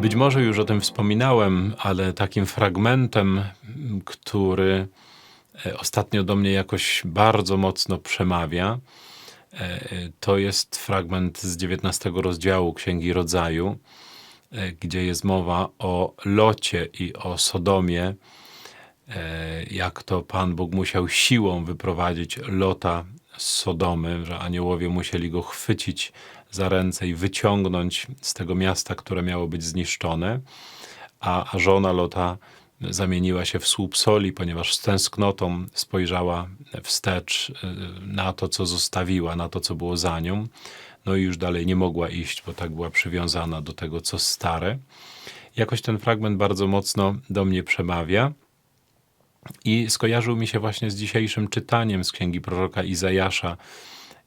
Być może już o tym wspominałem, ale takim fragmentem, który e, ostatnio do mnie jakoś bardzo mocno przemawia, e, to jest fragment z 19 rozdziału Księgi Rodzaju, e, gdzie jest mowa o Locie i o Sodomie, jak to Pan Bóg musiał siłą wyprowadzić Lota Sodomy, że aniołowie musieli go chwycić za ręce i wyciągnąć z tego miasta, które miało być zniszczone, a, a żona Lota zamieniła się w słup soli, ponieważ z tęsknotą spojrzała wstecz y, na to, co zostawiła, na to, co było za nią. No i już dalej nie mogła iść, bo tak była przywiązana do tego, co stare. Jakoś ten fragment bardzo mocno do mnie przemawia. I skojarzył mi się właśnie z dzisiejszym czytaniem z księgi proroka Izajasza,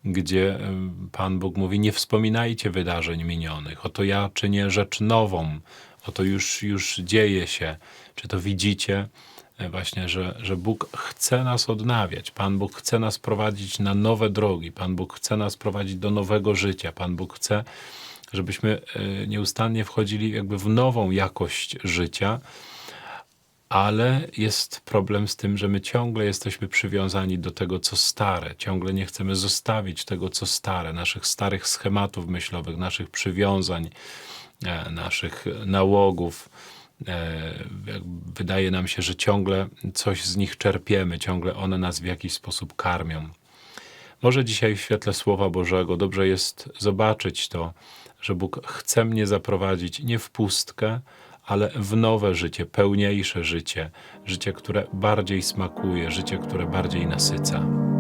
gdzie em, Pan Bóg mówi: Nie wspominajcie wydarzeń minionych. Oto ja czynię rzecz nową, oto już, już dzieje się. Czy to widzicie? e, Właśnie, że, że Bóg chce nas odnawiać. Pan Bóg chce nas prowadzić na nowe drogi. Pan Bóg chce nas prowadzić do nowego życia. Pan Bóg chce, żebyśmy e, nieustannie wchodzili jakby w nową jakość życia ale jest problem z tym, że my ciągle jesteśmy przywiązani do tego, co stare. Ciągle nie chcemy zostawić tego, co stare, naszych starych schematów myślowych, naszych przywiązań, e, naszych nałogów. E, Wydaje nam się, że ciągle coś z nich czerpiemy, ciągle one nas w jakiś sposób karmią. Może dzisiaj w świetle Słowa Bożego dobrze jest zobaczyć to, że Bóg chce mnie zaprowadzić nie w pustkę, ale w nowe życie, pełniejsze życie, życie, które bardziej smakuje, życie, które bardziej nasyca.